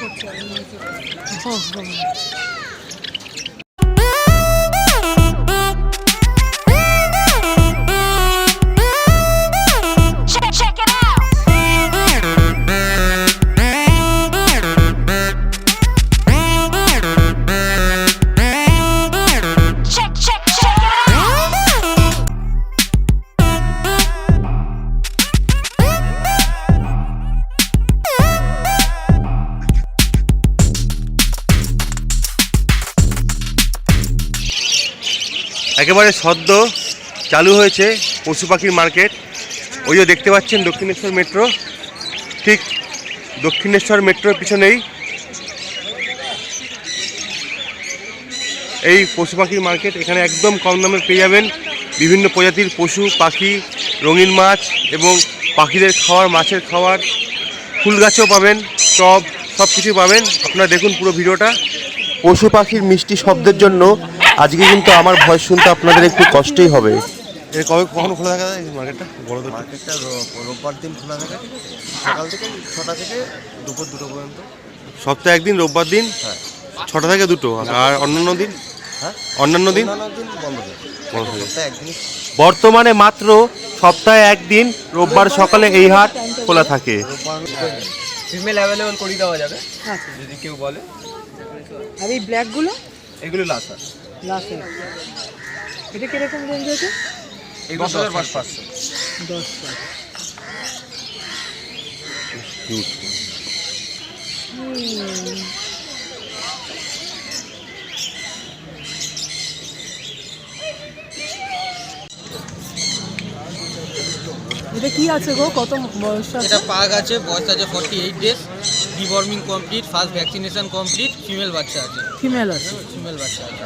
করছে একেবারে সদ্য চালু হয়েছে পশু পাখির মার্কেট। ওই যে দেখতে পাচ্ছেন দক্ষিণেশ্বর মেট্রো। ঠিক দক্ষিণেশ্বর মেট্রোর পিছনেই এই পশু পাখির মার্কেট। এখানে একদম কম দামে পেয়ে যাবেন বিভিন্ন প্রজাতির পশু, পাখি, রঙিন মাছ এবং পাখিদের খাওয়ার, মাছের খাওয়ার। ফুল গাছও পাবেন, টব সব কিছু পাবেন। আপনারা দেখুন পুরো ভিডিওটা। পশু পাখির মিষ্টি শব্দের জন্য আজকে কিন্তু আমার ভয় শুনতে আপনাদের একটু কষ্টই হবে। এর কবে কখন খোলা থাকা মার্কেটটা বড়দের মার্কেটটা রোববার দিন খোলা থাকে। সকাল থেকে ছটা থেকে দুপুর দুটো পর্যন্ত। সপ্তাহে একদিন রোববার দিন? হ্যাঁ। ছটা থেকে দুটো? আর অন্যান্য দিন? হ্যাঁ? অন্যান্য দিন? বর্তমানে মাত্র সপ্তাহে একদিন রোববার সকালে এই হাট খোলা থাকে। ফিমেল অ্যাভেলেবল করে দেওয়া যাবে আচ্ছা যদি কেউ বলে। আর এই ব্ল্যাকগুলো এগুলো লাসা লাস্টে এটা কীরকম রেঞ্জ আছে? দশ হাজার পাঁচ পাঁচশো। দশ পাঁচ এটা কি আছে গো? কত বয়স আছে? এটা পাগ আছে বয়স আছে forty eight days deworming complete first vaccination complete female বাচ্চা আছে। ফিমেল আছে। ফিমেল বাচ্চা আছে।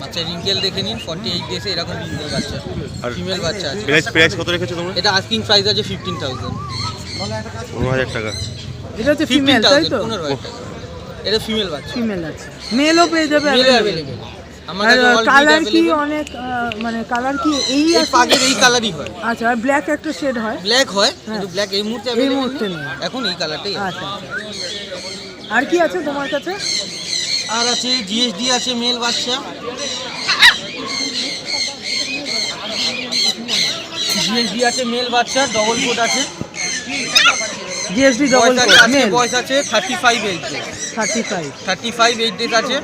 বাচ্চা রিঙ্কেল দেখে নিন ফর্টি এইট ডেজে এরকম রিঙ্কেল বাচ্চা। আর ফিমেল বাচ্চা আছে। প্রাইস প্রাইস কত রেখেছো তোমরা? এটা আস্কিং প্রাইস আছে ফিফটিন থাউজেন্ড পনেরো হাজার টাকা। এটা হচ্ছে ফিমেল তাই তো? পনেরো হাজার টাকা। এটা ফিমেল বাচ্চা। ফিমেল আছে। মেলও পেয়ে যাবে মেল অ্যাভেলেবেল কালার কি অনেক মানে কালার কি এই? পাগের এই কালারই হয়। আচ্ছা আর ব্ল্যাক একটা শেড হয়। ব্ল্যাক হয় হ্যাঁ। কিন্তু ব্ল্যাক এই মুহূর্তে এই মুহূর্তে নেই। এখন এই কালারটাই আচ্ছা আচ্ছা। আর কি আছে তোমার কাছে? আর আছে জিএসডি আছে মেল বাচ্চা। জিএসডি আছে মেল বাচ্চা ডবল কোট আছে। জিএসডি ডবল আজকে মেল বয়স আছে thirty five eight days thirty five thirty five eight days আছে।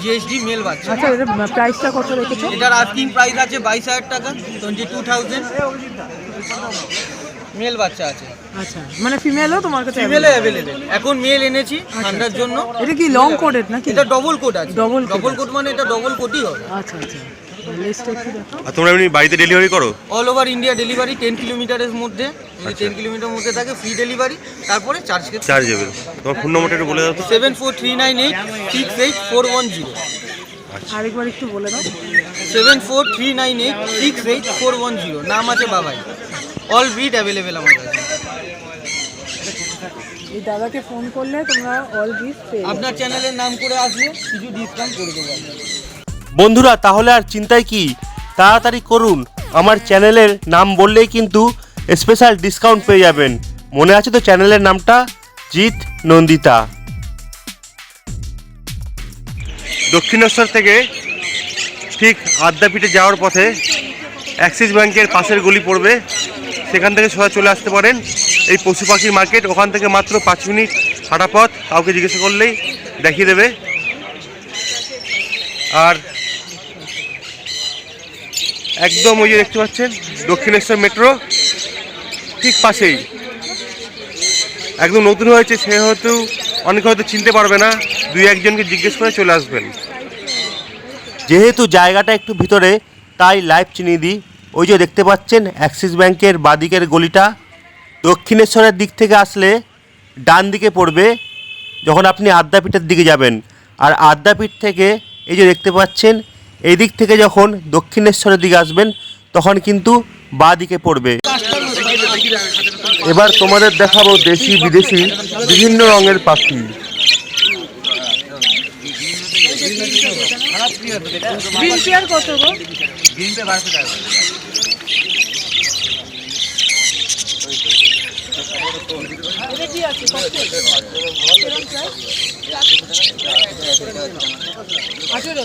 জিএসডি মেল বাচ্চা আচ্ছা এটার প্রাইসটা কত রেখেছো? এটার আস্কিং প্রাইস আছে বাইশ হাজার টাকা টোয়েন্টি টু থাউজেন্ড মেল বাচ্চা আছে। আচ্ছা মানে ফিমেলও তোমার কাছে ফিমেল अवेलेबल এখন মেল এনেছি ঠান্ডার জন্য। এটা কি লং কোডেড নাকি? এটা ডবল কোড আছে। ডবল ডবল কোড মানে এটা ডবল কোডই হবে। আচ্ছা আচ্ছা। আর তোমরা এমনি বাড়িতে ডেলিভারি করো? All over India delivery ten কিলোমিটারের মধ্যে যদি টেন কিলোমিটার মধ্যে থাকে ফ্রি ডেলিভারি তারপরে চার্জ চার্জ যাবে তোমার ফোন নম্বরটা একটু বলে দাও তো। Seven four three nine eight six eight four one zero আরেকবার একটু বলে দাও। Seven four three nine eight six eight four one zero নাম আছে বাবাই। অল ব্রিড অ্যাভেলেবেল আমার কাছে। এই দাদাকে ফোন করলে তোমরা অল যাবে। আপনার চ্যানেলের নাম করে আসলে কিছু ডিসকাউন্ট করে দেবো। বন্ধুরা, তাহলে আর চিন্তায় কি? তাড়াতাড়ি করুন, আমার চ্যানেলের নাম বললেই কিন্তু স্পেশাল ডিসকাউন্ট পেয়ে যাবেন। মনে আছে তো চ্যানেলের নামটা? জিৎ নন্দিতা। দক্ষিণেশ্বর থেকে ঠিক আদ্যাপীঠে যাওয়ার পথে অ্যাক্সিস ব্যাংকের পাশের গলি পড়বে। সেখান থেকে সোজা চলে আসতে পারেন। এই পশু পাখির মার্কেট ওখান থেকে মাত্র পাঁচ মিনিট হাঁটা পথ কাউকে জিজ্ঞাসা করলেই দেখিয়ে দেবে। আর একদম ওই যে দেখতে পাচ্ছেন, দক্ষিণেশ্বর মেট্রো, ঠিক পাশেই। একদম নতুন হয়েছে, সে হয়তো অনেকে হয়তো চিনতে পারবে না, দুই একজনকে জিজ্ঞেস করে চলে আসবেন। যেহেতু জায়গাটা একটু ভিতরে, তাই লাইভ চিনিয়ে দিই। ওই যে দেখতে পাচ্ছেন, অ্যাক্সিস ব্যাংকের বাদিকের গলিটা। দক্ষিণেশ্বরের দিক থেকে আসলে ডান দিকে পড়বে, যখন আপনি আদ্যাপীঠের দিকে যাবেন। আর আদ্যাপীঠ থেকে এই যে দেখতে পাচ্ছেন এই দিক থেকে যখন দক্ষিণেশ্বরের দিকে আসবেন, তখন কিন্তু বাঁ দিকে পড়বে এবার তোমাদের দেখাবো দেশি, বিদেশি বিভিন্ন রঙের পাখি? আঠেরো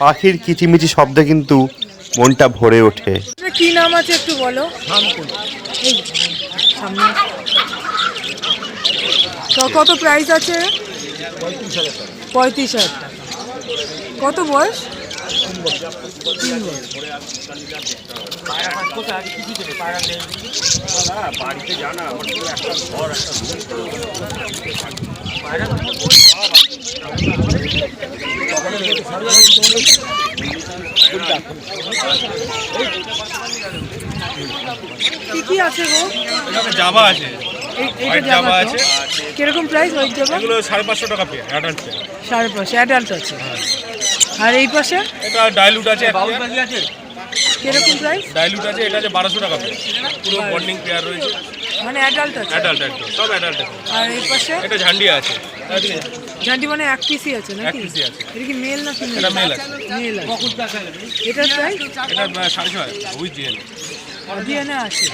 পাখির কিচিমিচি শব্দে কিন্তু মনটা ভরে ওঠে। কি নাম আছে একটু বলো? কত প্রাইস আছে? পঁয়ত্রিশ হাজার কত বয়স? তিন বছর কি কি আছে গো? এখানে জাবা আছে। এইটা জামা জামা? আছে। কীরকম প্রাইস ওই জামা এগুলো সাড়ে পাঁচশো টাকা পেয়ে অ্যাডাল্ট সাড়ে পাঁচশো অ্যাডাল্ট আছে। আর এই পাশে? এটা ডাইলুট আছে কীরকম প্রাইস ডাইলুট আছে এটা আছে বারোশো টাকা পেয়ে পুরো বন্ডিং পেয়ার রয়েছে। মানে অ্যাডাল্ট আছে? অ্যাডাল্ট একদম সব অ্যাডাল্ট আছে। আর এই পাশে? এটা ঝান্ডিয়া আছে। ঝান্ডি মানে এক পিসি আছে নাকি? এক পিসি আছে। এটা কি মেল না ফিমেল এটা মেল আছে। মেল আছে। এটার প্রাইস এটা আহ, সাড়ে ছয়। উইথ জিএন ডিএনএ আছে।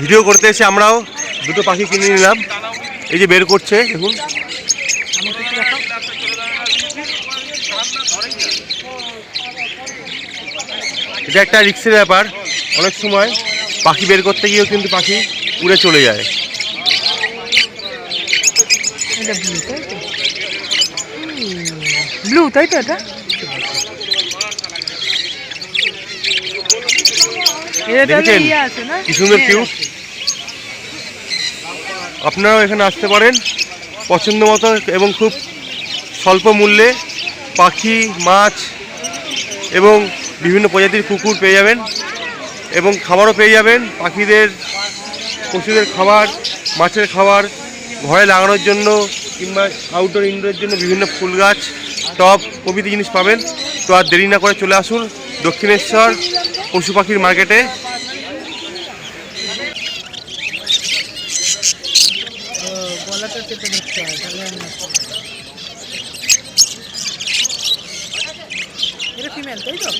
ভিডিও করতে এসে আমরাও দুটো পাখি কিনে নিলাম। এই যে বের করছে দেখুন। এটা একটা রিক্সের ব্যাপার অনেক সময় পাখি বের করতে গিয়েও কিন্তু পাখি উড়ে চলে যায়। ব্লু তাই তো? এটা? কি সুন্দর কিউট আছে। আপনারাও এখানে আসতে পারেন। পছন্দ মতো এবং খুব স্বল্প মূল্যে পাখি মাছ এবং বিভিন্ন প্রজাতির কুকুর পেয়ে যাবেন এবং খাবারও পেয়ে যাবেন। পাখিদের, পশুদের খাবার, মাছের খাবার, ঘরে লাগানোর জন্য কিংবা আউটডোর ইনডোরের জন্য বিভিন্ন ফুল গাছ, টব প্রভৃতি জিনিস পাবেন। তো আর দেরি না করে চলে আসুন দক্ষিণেশ্বর পশু পাখির মার্কেটে। গলাটা ফিমেল তাই তো?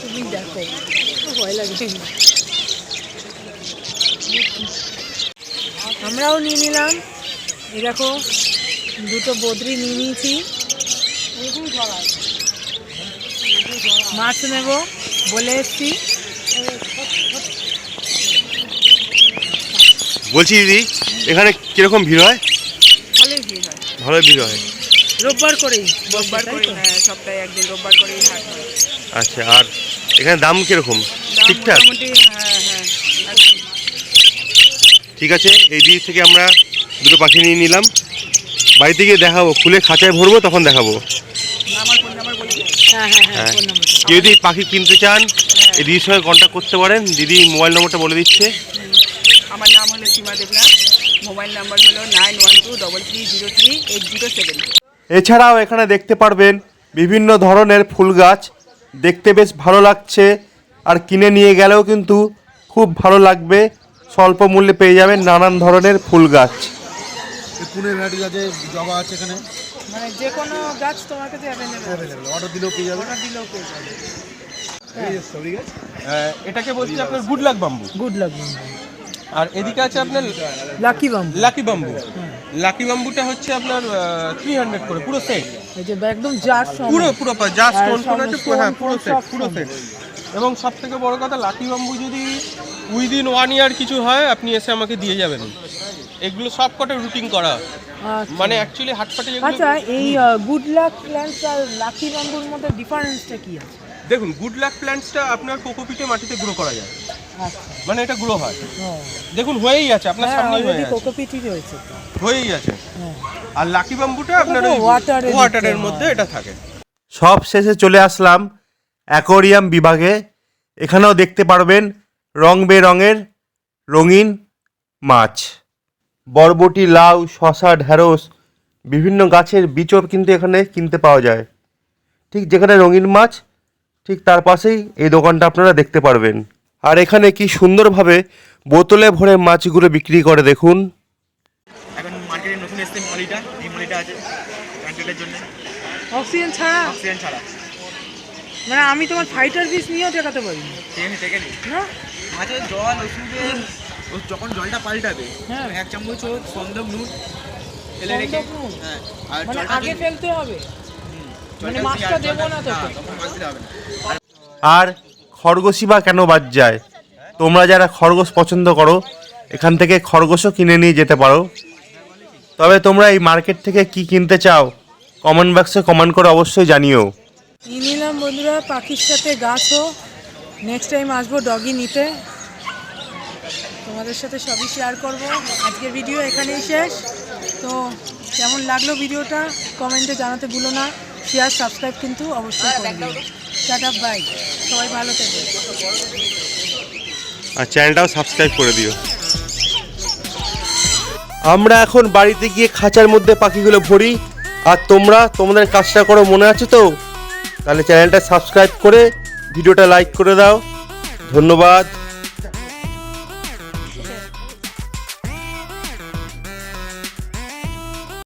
তুমি দেখো ভয় আমরাও নিয়ে নিলাম। দেখো, দুটো বদ্রি নিয়ে নিয়েছি। মাছ নেব বলে এসছি। বলছি দিদি, এখানে কীরকম ভিড় হয়? ভালো ভিড় হয়? রোববার করেই। রোববার করে হ্যাঁ সপ্তাহে একদিন রোববার করেই হাট হয়। আচ্ছা আর এখানে দাম কীরকম? ঠিকঠাক? হ্যাঁ হ্যাঁ ঠিক আছে এই দিক থেকে আমরা দুটো পাখি নিয়ে নিলাম। বাড়িতে গিয়ে দেখাবো খুলে খাঁচায় ভরবো তখন দেখাবো। আমার ফোন নাম্বার বলে দিই হ্যাঁ। ফোন নাম্বার কেউ যদি পাখি কিনতে চান এই দিদির সঙ্গে কন্ট্যাক্ট করতে পারেন। দিদি মোবাইল নম্বরটা বলে দিচ্ছে। আমার নাম হলো সীমা দেবনাথ। মোবাইল নাম্বার হলো nine one two double three zero three eight zero seven. এছাড়াও এখানে দেখতে পারবেন বিভিন্ন ধরনের ফুল গাছ। দেখতে বেশ ভালো লাগছে। আর কিনে নিয়ে গেলেও কিন্তু খুব ভালো লাগবে। স্বল্প মূল্যে পেয়ে যাবেন নানান ধরনের ফুল গাছ। পুনের ভ্যারাইটি আছে জবা আছে এখানে? মানে যে কোনো গাছ তোমার কাছে অ্যাভেলেবেল অ্যাভেলেবেল অর্ডার দিলেও পেয়ে যাবে। দিলেও পেয়ে যাবে। এটাকে বলছি আপনার গুড লাক বাম্বু গুড আর এদিকে আছে আপনার lucky bamboo lucky bamboo lucky বাম্বুটা হচ্ছে আপনার থ্রি হান্ড্রেড করে পুরো সেট এই যে একদম জার পুরো পুরো যা আর স্টোন ফোন আছে হ্যাঁ পুরো সেট পুরো সেট এবং সব থেকে বড় কথা লাকি বাম্বু যদি উইদিন ওয়ান ইয়ার কিছু হয় আপনি এসে আমাকে দিয়ে যাবেন। এগুলো সব কটা রুটিং করা মানে অ্যাকচুয়ালি হাটপাটে যেগুলো আচ্ছা এই গুড লাক প্ল্যান্টস আর লাকি বাম্বুর মধ্যে ডিফারেন্সটা কি আছে? দেখুন গুড লাক প্ল্যান্টসটা আপনার কোকোপিটে মাটিতে গ্রো করা যায়। আচ্ছা মানে এটা গ্রো হয়। দেখুন হয়েই আছে আপনার হ্যাঁ সামনেই হয়ে অলরেডি আছে কোকোপিটই রয়েছে। হয়েই আছে। হ্যাঁ। আর লাকি বাম্বুটা আপনার ওই ওয়াটারের মধ্যে এটা থাকে। সব শেষে চলে আসলাম অ্যাকোরিয়াম বিভাগে। এখানেও দেখতে পারবেন রং বেরঙের রঙিন মাছ। বরবটি লাউ শশা ঢ্যাঁড়স বিভিন্ন গাছের বীজও কিন্তু এখানে কিনতে পাওয়া যায়। ঠিক যেখানে রঙিন মাছ ঠিক তার পাশেই এই দোকানটা আপনারা দেখতে পারবেন। আর এখানে কি সুন্দরভাবে বোতলে ভরে মাছগুলো বিক্রি করে দেখুন। এখন মার্কেটে নতুন এসছে মলিটা এই মলিটা আছে ক্যান্টেলের জন্য। অক্সিজেন ছাড়া? অক্সিজেন ছাড়া। মানে আমি তোমার ফাইটার পিস নিয়েও টেকাতে পারি না। মাছের জল ওষুধে যখন জলটা পাল্টাবে হ্যাঁ। এক চামচ সন্দক নুন ফেলে রেখে হ্যাঁ আর মানে জলটা আগে ফেলতে হবে। মানে মাছটা দেবো না। আর খরগোশই বা কেন বাদ যায়? তোমরা যারা খরগোশ পছন্দ করো, এখান থেকে খরগোশও কিনে নিয়ে যেতে পারো। তবে তোমরা এই মার্কেট থেকে কি কিনতে চাও কমেন্ট বক্সে কমেন্ট করে অবশ্যই জানিও। নিলাম বন্ধুরা? পাখির সাথে গাছও নেক্সট টাইম আসব ডগি নিতে। তোমাদের সাথে সবই শেয়ার করব। আজকের ভিডিও এখানেই শেষ। তো কেমন লাগল ভিডিওটা কমেন্টে জানাতে ভুলো না। শেয়ার সাবস্ক্রাইব কিন্তু অবশ্যই ভাই সবাই ভালো থেকো। আর চ্যানেলটাও সাবস্ক্রাইব করে দিও। আমরা এখন বাড়িতে গিয়ে খাঁচার মধ্যে পাখিগুলো ভরি আর তোমরা তোমাদের কাজটা করো মনে আছে তো? তাহলে চ্যানেলটা সাবস্ক্রাইব করে ভিডিওটা লাইক করে দাও। ধন্যবাদ।